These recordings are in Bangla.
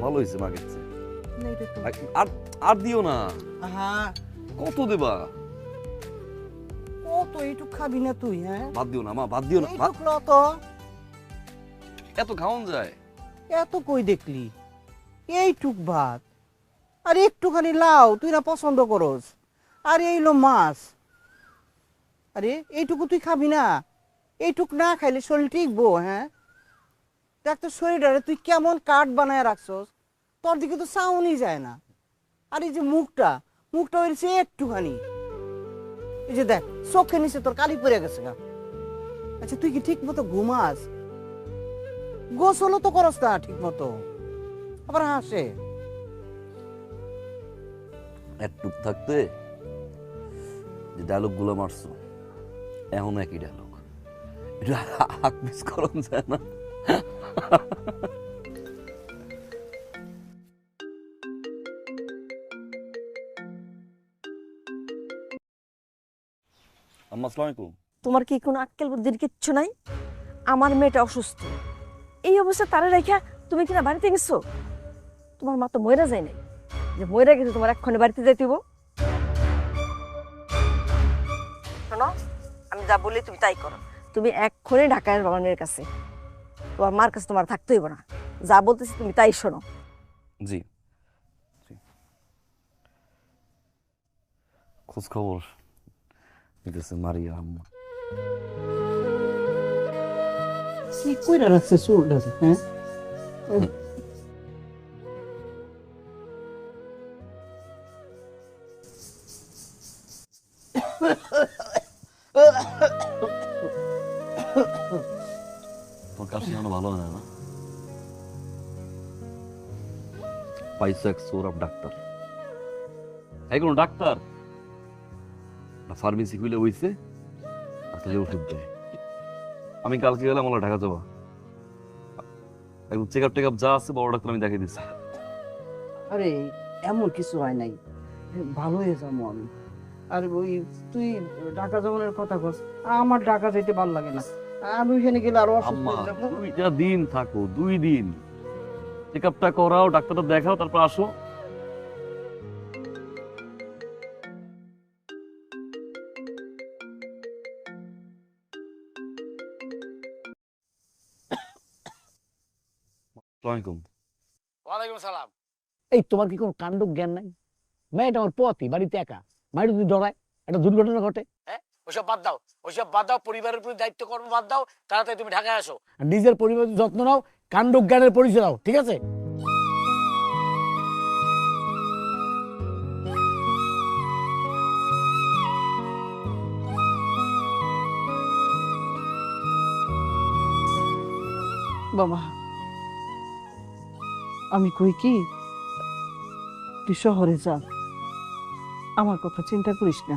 ভালো হয়েছে মাগের চেয়ে। আর- আর দিও না। হ্যাঁ কত দেবা? কত এইটুক খাবি না তুই হ্যাঁ? বাদ দিও না মা বাদ দিও না এইটুক ল তো। এত খাওয়ান যায়? এত কই দেখলি? এইটুক ভাত। আর একটুখানি লাও তুই না পছন্দ করস। আর এইলো মাছ। আরে এইটুকু তুই খাবি না। এইটুক না খাইলে শরীর টিকবো হ্যাঁ? দেখ তো শরীরটারে তুই কেমন কাঠ বানায় রাখছস, তোর দিকে তো সাউনই যায় না। আর এই যে মুখটা মুখটা হয়েছে একটুখানি। এই যে দেখ চোখে নিচে তোর কালি পড়ে গেছে গা। আচ্ছা তুই কি ঠিক মতো ঘুমাস? গোসলও তো করস না ঠিক মতো আবার হাসে। একটুক থাকতে যে ডায়লগগুলো মারছো এখন একই ডায়লগ। এটা হাক মিস করন যায় না। তোমার কি কোনো আক্কেল বুদ্ধির কিচ্ছু নাই? আমার মেয়েটা অসুস্থ। এই অবস্থা তারা রেখা তুমি কিনা বাড়িতে গেছো? তোমার মা তো ময়রা যায় নাই। যে ময়রা গেছে, তোমার এক্ষণে বাড়িতে হইব। শোনো, আমি যা বলি তুমি তাই করো। তুমি এক্ষণে ঢাকায় বাবা মেয়ের কাছে তোমার মার কাছে তোমার থাকতে হইব না। যা বলতেছি তুমি তাই শোনো। জি। খোঁজ খবর নিতেছে মারিয়া আম্মা। কি কইরা রাখছে চুলটা হ্যাঁ? ভালো না পাইছো এক সৌরভ ডাক্তার ডাক্তার না ফার্মেসি খুলে আসলে ওষুধ দেয় আমি কালকে গেলাম আমার ঢাকা যাবা একদম চেক আপ টেক আপ যা আছে বড় ডাক্তার আমি দেখাই দিচ্ছি আরে এমন কিছু হয় নাই ভালো হয়ে যাব আমি আর ওই তুই ঢাকা যাওয়ার কথা কস আমার ঢাকা যেতে ভালো লাগে না আমি ওইখানে গেলে আরও অসুস্থ আম্মা হয়ে যাব। দুইটা দিন থাকো দুই দিন। চেক আপটা করাও ডাক্তারটা দেখাও তারপর আসো। সালাম। এই তোমার কি কোনো কাণ্ড জ্ঞান নাই? মেয়েটা আমার পথই বাড়িতে একা। মায়ের যদি ডরায় একটা দুর্ঘটনা ঘটে। ওইসব বাদ দাও। ওইসব বাদ দাও পরিবারের প্রতি দায়িত্ব কর্ম বাদ দাও তাড়াতাড়ি তুমি ঢাকায় আসো। নিজের পরিবারের যত্ন নাও কাণ্ড জ্ঞানের পরিচয় দাও ঠিক আছে? বাবা আমি কই কি? তুই শহরে যা। আমার কথা চিন্তা করিস না।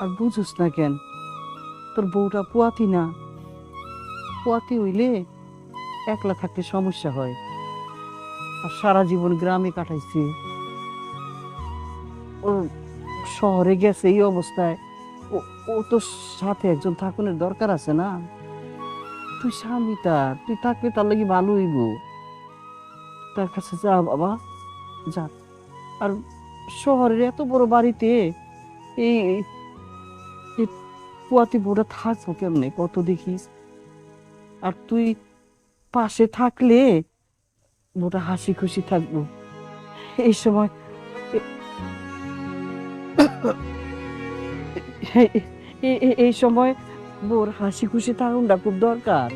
আর বুঝুস না কেন? তোর বউটা পোয়াতি না। পুয়াতি হইলে একলা থাকতে সমস্যা হয়। আর সারা জীবন গ্রামে কাটাইছি। ও শহরে গেছে এই অবস্থায়। ও ও তো সাথে একজন থাকুনের দরকার আছে না? তুই স্বামী তার, তুই থাকলে তার লাগি ভালো হইব। তার কাছে যা বাবা, যা। আর শহরের এত বড় বাড়িতে এই পুয়াতি বউটা থাকব কেমনে? কত দেখিস আর তুই পাশে থাকলে বউটা হাসি খুশি থাকব। এই সময় এই সময় বোর হাসি খুশি থাকুনটা খুব দরকার।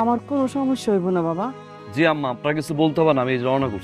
আমার কোনো সমস্যা হইব না বাবা। জি আম্মা, আপনার কিছু বলতে হবে না, আমি রওনা করছি।